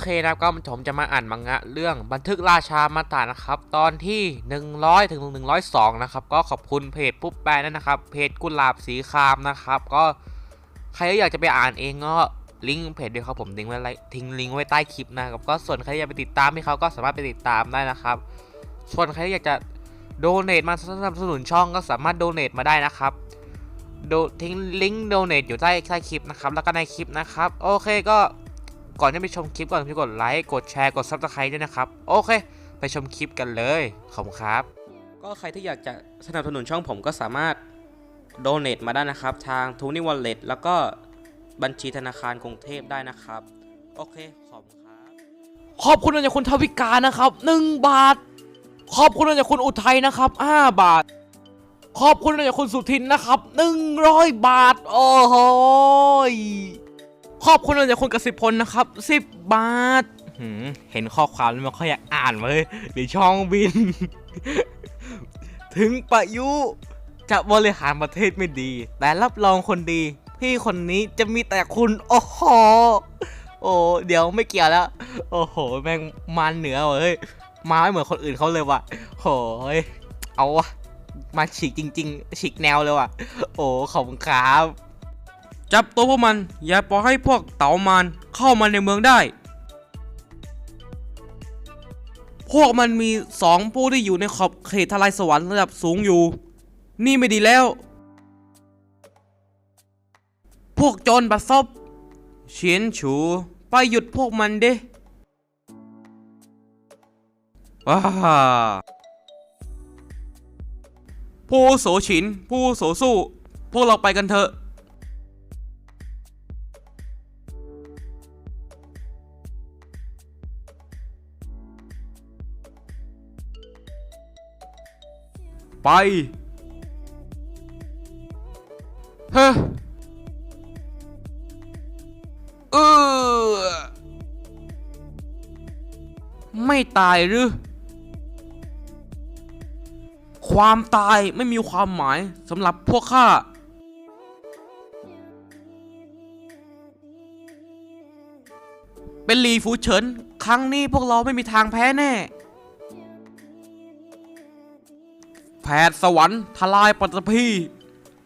เคนะครับก็ผมจะมาอ่านมังงะเรื่องบันทึกราชามาตานะครับ ตอนที่ 100 ถึง 102 นะครับ ก็ขอบคุณเพจปุ๊บแปลนั่นนะครับ เพจกุหลาบสีครามนะครับ ก็ใครที่อยากจะไปอ่านเองก็ลิงก์เพจเดียวครับผมทิ้งไว้ทิ้งลิงก์ไว้ใต้คลิปนะครับ ก็ส่วนใครที่อยากไปติดตามพี่เขาก็สามารถไปติดตามได้นะครับ ส่วนใครที่อยากจะโดเน a t มาสนับสนุนช่องก็สามารถโดเน a t มาได้นะครับโดทิ้งลิงก์โดเน a t อยู่ใต้ใต้คลิปนะครับ แล้วก็ในคลิปนะครับ โอเคก็ ก่อนที่ไปชมคลิปก่อนที่กดไลค์กดแชร์กด subscribe ด้วยนะครับ โอเค ไปชมคลิปกันเลยขอบคุณครับ ก็ใครที่อยากจะสนับสนุนช่องผมก็สามารถโดเน a t มาได้นะครับ ทางทูนี่วอลเล็ตแล้วก็บัญชีธนาคารกรุงเทพได้นะครับ โอเค ขอบคุณครับ ขอบคุณมาจากคุณทวิกานะครับ 1 บาท ขอบคุณมาจากคุณอุทัยนะครับ 5 บาท ขอบคุณมาจากคุณสุทินนะครับ 100 บาท โอ้โหย ขอบคุณมาจากคุณกสิพลนนะครับ10บบาทเห็นข้อความแล้วไมันค่อยอยากอ่านเลยหรือช่องบิน ถึงประยุจะบริหารประเทศไม่ดี แต่รับรองคนดี พี่คนนี้จะมีแต่คุณ โอ้โหโอ้เดี๋ยวไม่เกี่ยวแล้ว โอ้โห แม่งมาเหนือเว้ยมาไม่เหมือนคนอื่นเขาเลยว่ะโหยเอาวะมาฉีกจริง ๆ ฉีกแนวเลยว่ะ โอ้ขอบคุณครับ จับตัวพวกมัน อย่าปล่อยให้พวกเต่ามันเข้ามาในเมืองได้ พวกมันมีสองผู้ที่อยู่ในขอบเขตทลายสวรรค์ระดับสูงอยู่ นี่ไม่ดีแล้ว พวกโจรบัดซบเฉียนฉู ไปหยุดพวกมันเด้ว้าผู้โสฉิน ผู้โสสู้ พวกเราไปกันเถอะ ไปเฮ้เออไม่ตายหรือ ความตายไม่มีความหมายสำหรับพวกข้าเป็นลีฟูเฉิน ครั้งนี้พวกเราไม่มีทางแพ้แน่ แผดสวรรค์ทลายปัตภี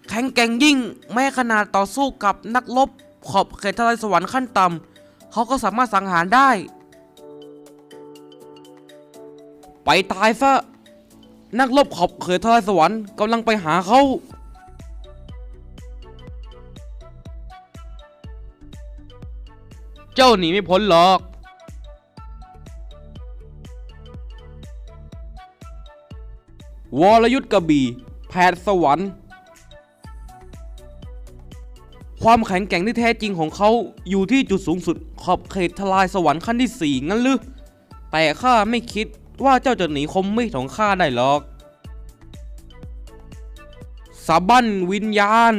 แข็งแกร่งยิ่ง แม้ขนาดต่อสู้กับนักรบขอบเขตทลายสวรรค์ขั้นต่ำเขาก็สามารถสังหารได้ ไปตายซะ นักรบขอบเขตทลายสวรรค์กำลังไปหาเขาเจ้าหนีไม่พ้นหรอก วรยุทธ์กระบี่แผดสวรรค์ ความแข็งแกร่งที่แท้จริงของเขาอยู่ที่จุดสูงสุด ขอบเขตทลายสวรรค์ขั้นที่สี่งั้นหรือแต่ข้าไม่คิดว่าเจ้าจะหนีคมมีดของข้าได้หรอกสาบั้นวิญญาณ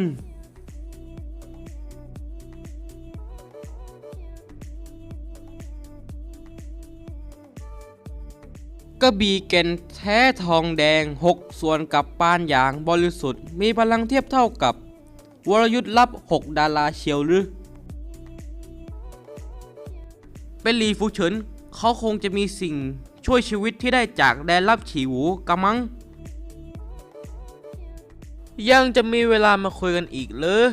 กระบี่แก่นแท้ทองแดง 6 ส่วนกับปานอย่างบริสุทธิ์ มีพลังเทียบเท่ากับ วรยุทธ์ลับ 6 ดาราเชียวหรือ เป็นลีฟูเฉินเขาคงจะมีสิ่งช่วยชีวิตที่ได้จากแดนลับฉีหูกะมัง ยังจะมีเวลามาคุยกันอีกเลย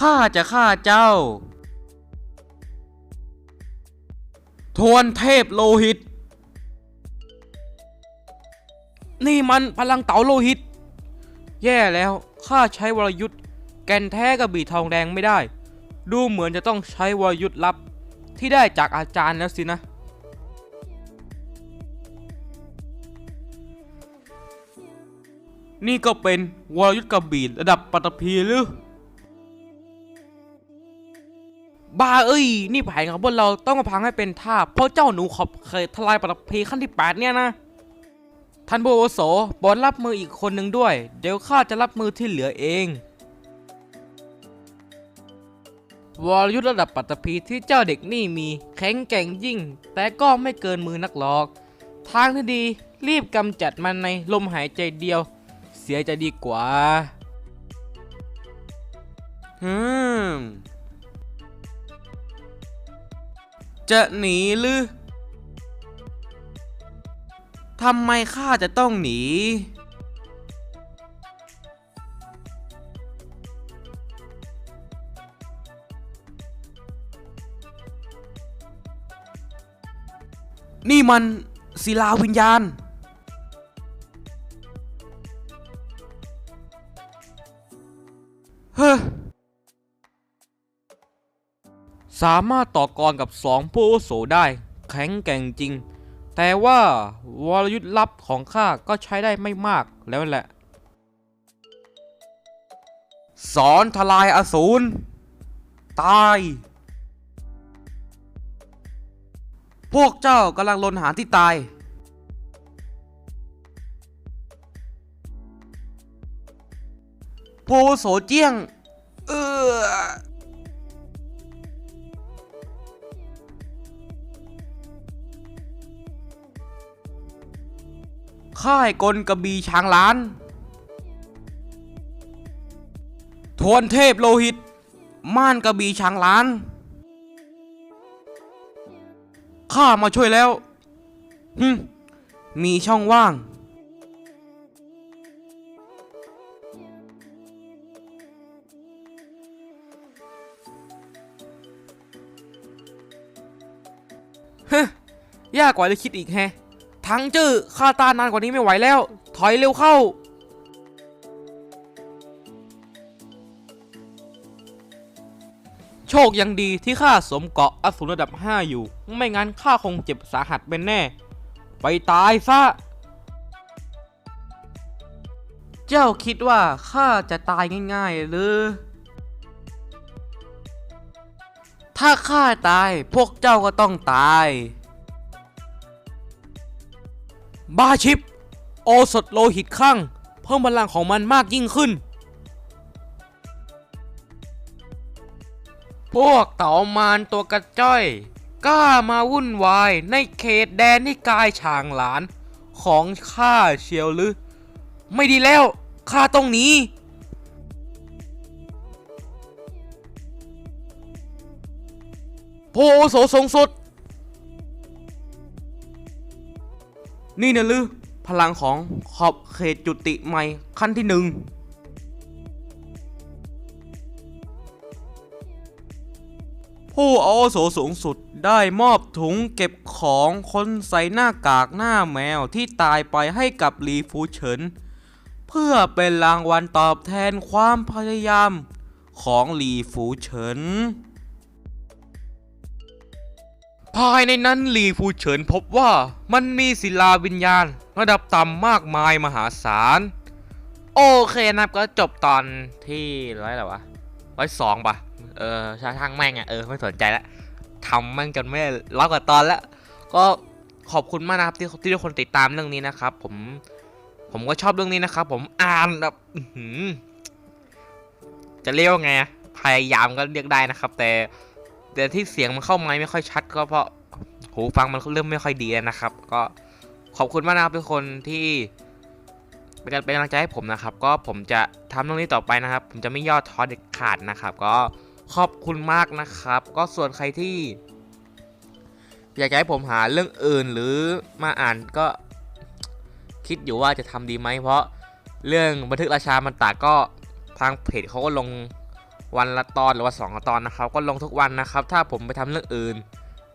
ข้าจะฆ่าเจ้า ทวนเทพโลหิต นี่มันพลังเต๋าโลหิต แย่แล้วข้าใช้วรยุทธ์แกนแท้กับบี่ทองแดงไม่ได้ ดูเหมือนจะต้องใช้วรยุทธ์ลับที่ได้จากอาจารย์แล้วสินะนี่ก็เป็นวรยุทธ์กับบี่ระดับปัตภีหรือ บ้าเอ้ย นี่แผนของพวกเราต้องมาพังให้เป็นท่าเพราะเจ้าหนูขอบเคยทลายปฐพีขั้นที่8เนี่ยนะ ท่านผู้อาวุโสโปรดรับมืออีกคนหนึ่งด้วย เดี๋ยวข้าจะรับมือที่เหลือเอง วรยุทธระดับปัตตภีที่เจ้าเด็กนี่มีแข็งแกร่งยิ่ง แต่ก็ไม่เกินมือนักหรอก ทางที่ดีรีบกำจัดมันในลมหายใจเดียว เสียจะดีกว่าฮึ จะหนีหรือทำไมข้าจะต้องหนี นี่มันศิลาวิญญาณ สามารถต่อกรกับสองผู้อุโสได้แข็งแกร่งจริง แต่ว่าวรยุทธ์ลับของข้าก็ใช้ได้ไม่มากแล้วแหละ สอนทลายอสูร ตาย พวกเจ้ากำลังลนหาที่ตายโพโสเจียง เออ ค่ายกลกระบีช้างล้าน ทวนเทพโลหิต ม่านกระบีช้างล้าน ข้ามาช่วยแล้วฮึมีช่องว่างฮ้ยยากกว่าที่คิดอีกแฮะ ทั้งจื้อข้าตานานกว่านี้ไม่ไหวแล้ว ถอยเร็วเข้า โชคยังดีที่ข้าสวมเกราะอสูรระดับ 5 อยู่ ไม่งั้นข้าคงเจ็บสาหัสเป็นแน่ ไปตายซะ เจ้าคิดว่าข้าจะตายง่ายๆหรือ ถ้าข้าตายพวกเจ้าก็ต้องตาย บาชิป โอสถโลหิตข้าง เพิ่มพลังของมันมากยิ่งขึ้น พวกเต่ามารตัวกระจ้อย กล้ามาวุ่นวายในเขตแดนที่กายฉางหลาน ของข้าเชียวหรือ ไม่ดีแล้ว ข้าต้องหนีโพอุโสสงสุด นี่นะลือพลังของขอบเขตจุติใหม่ขั้นที่หนึ่งผู้อาวุโสสูงสุดได้มอบถุงเก็บของคนใส่หน้ากากหน้าแมวที่ตายไปให้กับลีฟูเฉิน เพื่อเป็นรางวัลตอบแทนความพยายามของลีฟูเฉิน ภายในนั้นลีฟูเฉินพบว่ามันมีศิลาวิญญาณ ระดับต่ำมากมายมหาศาล โอเคนะครับก็จบตอนที่ร้อยอะไรวะร้อยสองปะเออช่างช่างแม่งอะเออไม่สนใจละทำแม่งจนไม่ร้อยกว่าตอนแล้ว ก็ขอบคุณมากนะครับที่ที่ทุกคนติดตามเรื่องนี้นะครับ ผม ผมก็ชอบเรื่องนี้นะครับ ผมอ่านแบบจะเรียกว่าไงพยายามก็เรียกได้นะครับ แต่ แต่ที่เสียงมันเข้าไม้ไม่ค่อยชัด ก็เพราะหูฟังมันเริ่มไม่ค่อยดีแล้วนะครับ ก็ขอบคุณมากนะครับทุกคนที่เป็นกำลังใจให้ผมนะครับ ก็ผมจะทำเรื่องนี้ต่อไปนะครับ ผมจะไม่ย่อท้อเด็ดขาดนะครับ ก็ขอบคุณมากนะครับ ก็ส่วนใครที่ อยากให้ผมหาเรื่องอื่นหรือมาอ่านก็คิดอยู่ว่าจะทำดีไหมเพราะเรื่องบันทึกราชามันตาก็ทางเพจเขาก็ลง วันละตอนหรือว่าสองตอนนะครับ ก็ลงทุกวันนะครับ ถ้าผมไปทำเรื่องอื่น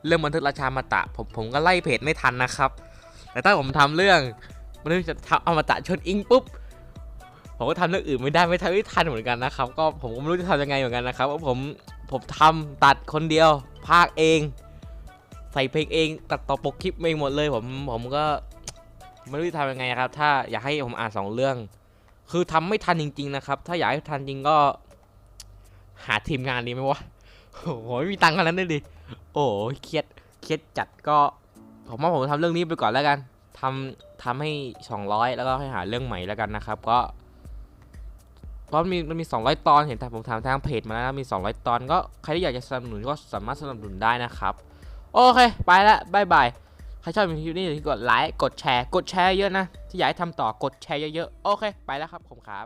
เรื่องบันทึกราชามาตะ ผมผมก็ไล่เพจไม่ทันนะครับ แต่ถ้าผมทำเรื่องบันจะทำอมตะชนอิงปุ๊บผมก็ทำเรื่องอื่นไม่ได้ไม่ทันไม่ทันเหมือนกันนะครับ ก็ผมก็ไม่รู้จะทำยังไงเหมือนกันนะครับว่าผมผมทำตัดคนเดียว ภาคเอง ใส่เพลงเอง ตัดต่อปกคลิปเองหมดเลยผมผมก็ไม่รู้จะทำยังไงครับ ถ้าอยากให้ผมอ่านสองเรื่อง คือทำไม่ทันจริง ๆ นะครับ ถ้าอยากให้ทันจริงก็ หาทีมงานดีไหมวะโอ้โหไม่มีตังค์ขนาดนั้นเลยดิโอ้ยเครียดเครียดจัดก็ผมว่าผมทำเรื่องนี้ไปก่อนแล้วกันทำทำให้ 200 แล้วก็ให้หาเรื่องใหม่แล้วกันนะครับ ก็เพราะมันมีมันมี 200 ตอนเห็นแต่ผมถามทางเพจมาแล้วมี 200 ตอนก็ใครที่อยากจะสนับสนุนก็สามารถสนับสนุนได้นะครับ โอเค ไปละบายบายใครชอบคลิปนี้อย่าลืมกดไลค์กดแชร์ กดแชร์เยอะนะ ที่อยากให้ทำต่อกดแชร์เยอะๆโอเค ไปแล้วครับผมครับ